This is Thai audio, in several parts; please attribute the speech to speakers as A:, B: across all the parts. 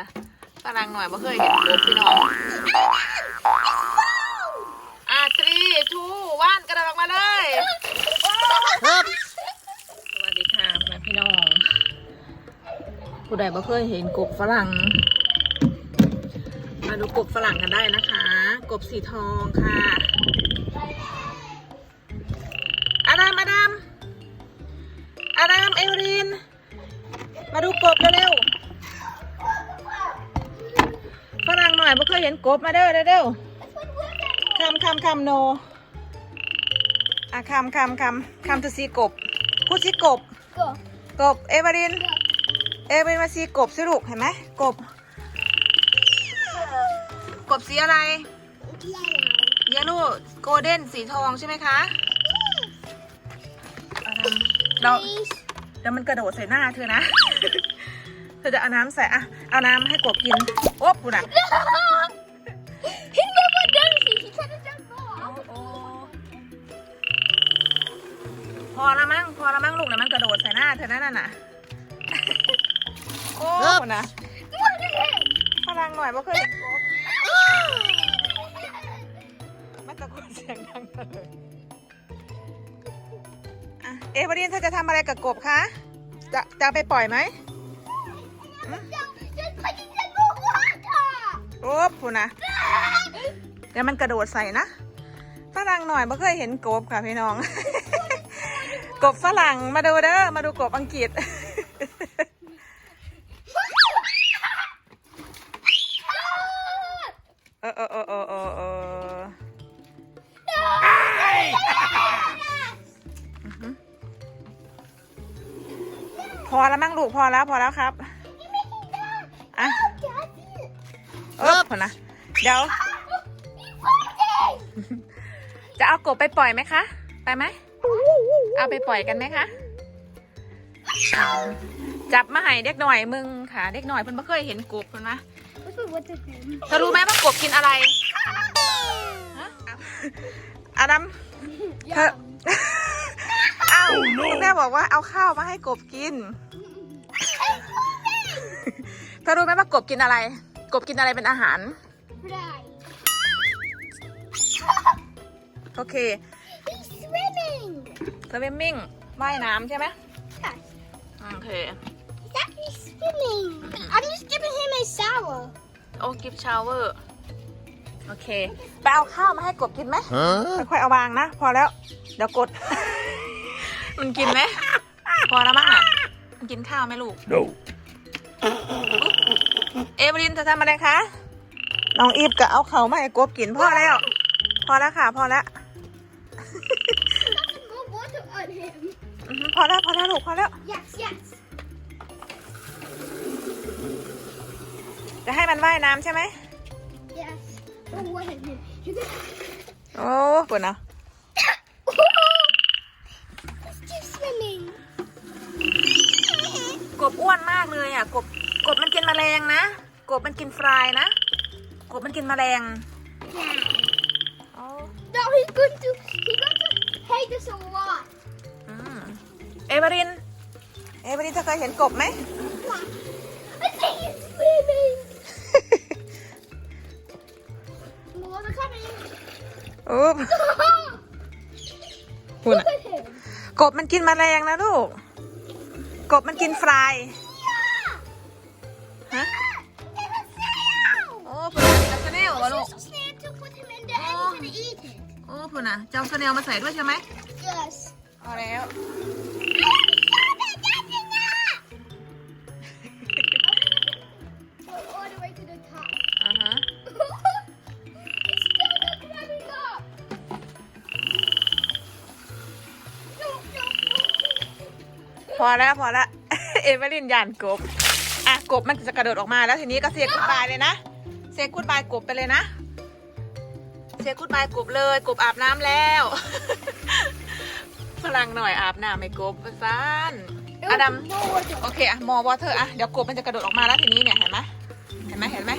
A: นะฝรั่งหน่อยบ่เคยเห็นกบพี่น้องอะทรีทูว่านกระโดดออกมาเลย
B: ครับ
A: สวัสดีค่ะพ่อแม่พี่น้อง ผู้ใดบ่เคยเห็นกบฝรั่ง มาดูกบฝรั่งกันได้นะคะ กบสีทองค่ะอาดามอาดามอาดามเอวริน มาดูกบเร็ว เห็นกบมาเด้อเร็วๆคำคำคำโนอะคำคำคำคำจะสีกบพูดสีกบ กบ เอวริน เอวรินมาสีกบสิลูกเห็นไหมกบ กบสีอะไรเยลโล่โกลเด้นสีทองใช่ไหมคะเรา
B: Please.
A: เดี๋ยวมันกระโดดใส่หน้าเธอนะ เธอจะเอาน้ำใส่อะเอาน้ำให้กบกิน โอ๊บกูนะ อละมั้งพอละมั้งลูกนะมันกระโดดใส่หน้าเธอนั่นน่ะโอ้กูนะ
B: Look at him.
A: พลังหน่อยบ่เคยเห็นกบมันตะโกนเสียงดังจังเลยอะเอวารินเธอจะทำอะไรกับกบคะ จะจะเอาไปปล่อยไหม
B: Just put it in the water.
A: โอ๊บกูนะ เดี๋ยวมันกระโดดใส่นะฝรั่งหน่อยไม่เคยเห็นกบค่ะพี่น้อง กบฝรั่งมาดูเด้อมาดูกบอังกฤษ เออเออเออเออเออเอออือหือพอแล้วมั้งลูกพอแล้วพอแล้วครับอะเออพอนะเดี๋ยว จะเอากบไปปล่อยไหมคะ ไปไหม เอาไปปล่อยกันไหมคะ จับมาให้เด็กหน่อยมึงค่ะเด็กหน่อยเพิ่นไม่เคยเห็นกบเพิ่นนะ
B: What's the water thing?
A: เธอรู้ไหมว่ากบกินอะไรฮะอาดัมเธอเอ้าคุณแม่บอกว่าเอาข้าวมาให้กบกินเธอรู้ไหมว่ากบกินอะไร กบกินอะไรเป็นอาหาร
B: Fry.
A: โอเค
B: He's swimming.
A: สวิมมิ่งว่ายน้ำใช่ไหม
B: Yes.
A: โอเค
B: He's actually swimming. I'm just giving him a shower.
A: โอ้กิฟชาวเวอร์โอเค ไปเอาข้าวมาให้กบกินไหม
C: Huh?
A: ค่อยๆเอาวางนะ พอแล้ว เดี๋ยวกด มันกินไหม พอแล้วมั้งอะ มันกินข้าวไหมลูก
C: No.
A: เอเวลินจะทำอะไรคะ น้องอีฟก็เอาเขามาให้กบกินพอแล้ว พอแล้วค่ะ พอแล้ว
B: Nothing more water on him.
A: อือหือ พอแล้วพอแล้วลูกพอแล้ว
B: Yes, yes.
A: จะให้มันว่ายน้ำใช่ไหม
B: Yes. Oh, what on him. You can...
A: โอ้ปวดนะ
B: He's still swimming.
A: กบอ้วนมากเลยอะ กบ กบมันกินแมลงนะ กบมันกินฟรายนะ กบมันกินแมลง
B: Yeah.
A: โอ้
B: No, he's going to he's going to hate us a lot.
A: อืมเอเวอริน เอเวอรินเธอเคยเห็นกบไหม
B: I think he's swimming. More are coming.
A: โอ้คุณ
B: Look at him.
A: กบมันกินแมลงนะลูก กบมันกินฟราย
B: Yeah.
A: ฮะ
B: It's a snail.
A: โอ้พุ่นน่ะจับสเนลวะลูก
B: Just a snail to put him in there and he's gonna eat it.
A: โอ้พุ่นน่ะจะเอาสเนลมาใส่ด้วยใช่ไหม
B: Yes.
A: เอาแล้ว
B: Go all the way to the top.
A: อ่าฮะ
B: it's still not climbing up. No, no, no.
A: พอแล้วพอแล้ว เอเวอรินยานกบ อะกบมันจะกระโดดออกมาแล้วทีนี้ก็เสียกุดบายเลยนะ เสียกุดบายกบไปเลยนะ เสียกุดบายกบเลย กบอาบน้ำแล้ว พลังหน่อยอาบน้ำไม่กบซานอดัม
B: More water.
A: โอเคอะมอวอเตอร์อะเดี๋ยวกบมันจะกระโดดออกมาแล้วทีนี้เนี่ยเห็นไหมเห็นไหมเห็นไหม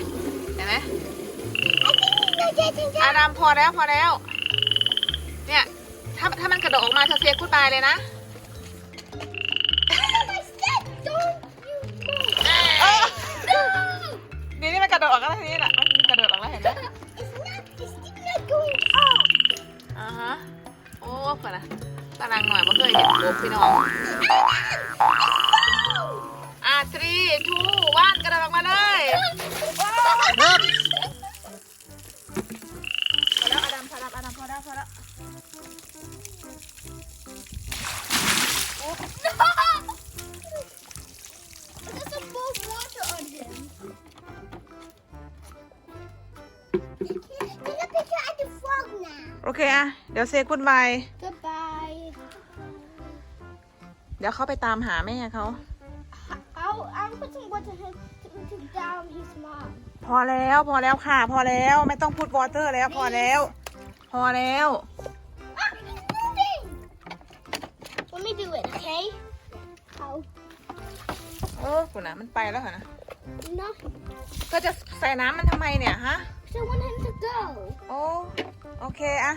A: เห็นไหม
B: I think he's not getting
A: อา
B: down.
A: ดัมพอแล้วพอแล้ว เนี่ยถ้าถ้ามันกระโดดออกมาเธอเสียกุดบายเลยนะ
B: I said don't you move.
A: เออ
B: No!
A: กระโดดออกแล้วทีนี้น่ะมันกระโดดออกแล้วเห็นไหม
B: It's not. It's still not going up.
A: อ่าฮะโอ้ฝรั่ งฝรั่งหน่อยมันเคยเห็นกบพี่น้องอะทรีทูว่านกระโดดออกมาเลยพอแล้วอดัมพอแล้วอดัมพอแล้วพอแล้ว
B: There's some more water on him. Take a picture of the frog now.
A: โอเคอะเดี๋ยวเซกุดบาย ดี๋ยวเขาไปตามหาแม่เขา
B: I'll, I'm putting water to, to down his mom.
A: พอแล้วพอแล้วค่ะ พอแล้วไม่ต้องพูดวอเตอร์แล้วพอแล้ว พอแล้ว
B: Ah, he's moving. Let me do it, okay? Oh,
A: เออคุณนะมันไปแล้วเหรอนะ
B: no.
A: ก็จะใส่น้ำมันทำไมเนี่ยฮะ
B: So I want him to go.
A: โอ้โอเคอะ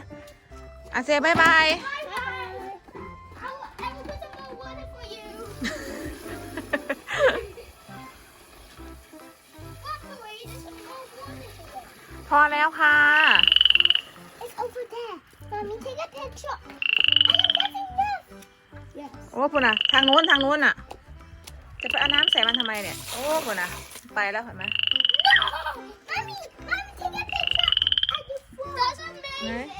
A: อะเซบายบาย
B: Bye
A: พอแล้วค่ะ
B: It's over there. Mommy, take a picture. I am getting this. Yes.
A: โอ้คุณนะทางนู้นทางนู้นอะจะไปเอาน้ำใส่มันทำไมเนี่ย โอ้คุณนะไปแล้วเห็นไหม
B: No! Mommy, mommy, take a picture. I just That's amazing.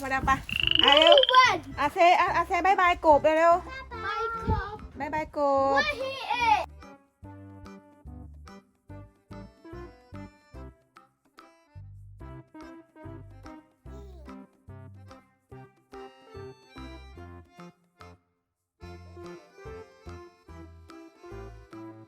A: พอแล้วพอแล้วไปอะเร็ว
B: Run.
A: อาเซอะอาเซบายบายกบเร็ว
B: Bye, Cobb.
A: ๆบายบายกบ
B: Where he is.